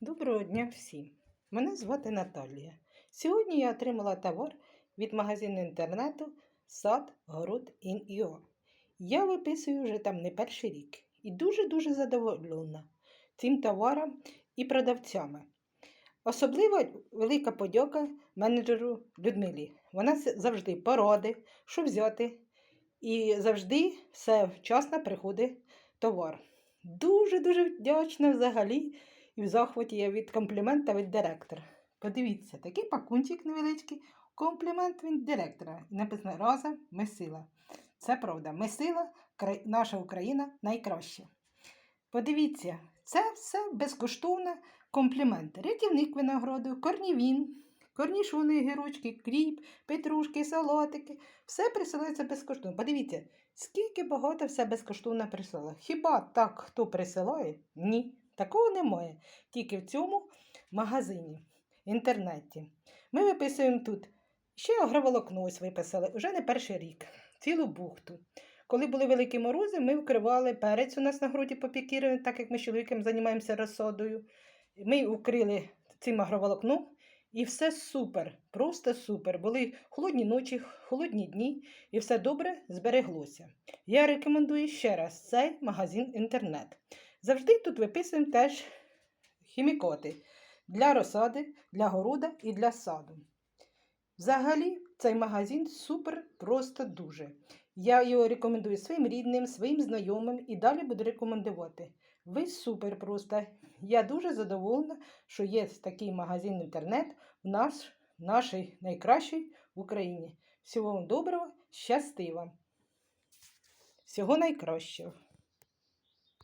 Доброго дня всім! Мене звати Наталія. Сьогодні я отримала товар від магазину інтернету Сад Город Ін.Іо. Я виписую вже там не перший рік і дуже-дуже задоволена цим товаром і продавцями. Особливо велика подяка менеджеру Людмилі. Вона завжди поради, що взяти, і завжди все вчасно приходить товар. Дуже-дуже вдячна взагалі і в захваті я від комплімента від директора. Подивіться, такий пакунчик невеличкий, комплімент від директора. І написано разом ми сила. Це правда, ми сила, наша Україна найкраща. Подивіться, це все безкоштовно комплімент. Рятівник винограду, корнівін, корнішони, гірочки, кріп, петрушки, салатики. Все присилається безкоштовно. Подивіться, скільки багато все безкоштовно присилає. Хіба так хто присилає? Ні. Такого немає. Тільки в цьому магазині, інтернеті. Ми виписуємо тут. Ще агроволокно ось виписали, вже не перший рік, цілу бухту. Коли були великі морози, ми вкривали перець у нас на городі попікірований, так як ми з чоловіком займаємося розсадою. Ми укрили цим агроволокном і все супер, просто супер. Були холодні ночі, холодні дні, і все добре збереглося. Я рекомендую ще раз цей магазин інтернет. Завжди тут виписуємо теж хімікоти для розсади, для города і для саду. Взагалі, цей магазин супер просто дуже. Я його рекомендую своїм рідним, своїм знайомим і далі буду рекомендувати. Ви супер просто. Я дуже задоволена, що є такий магазин інтернет в наш, нашій найкращій в Україні. Всього вам доброго, щасти вам! Всього найкращого!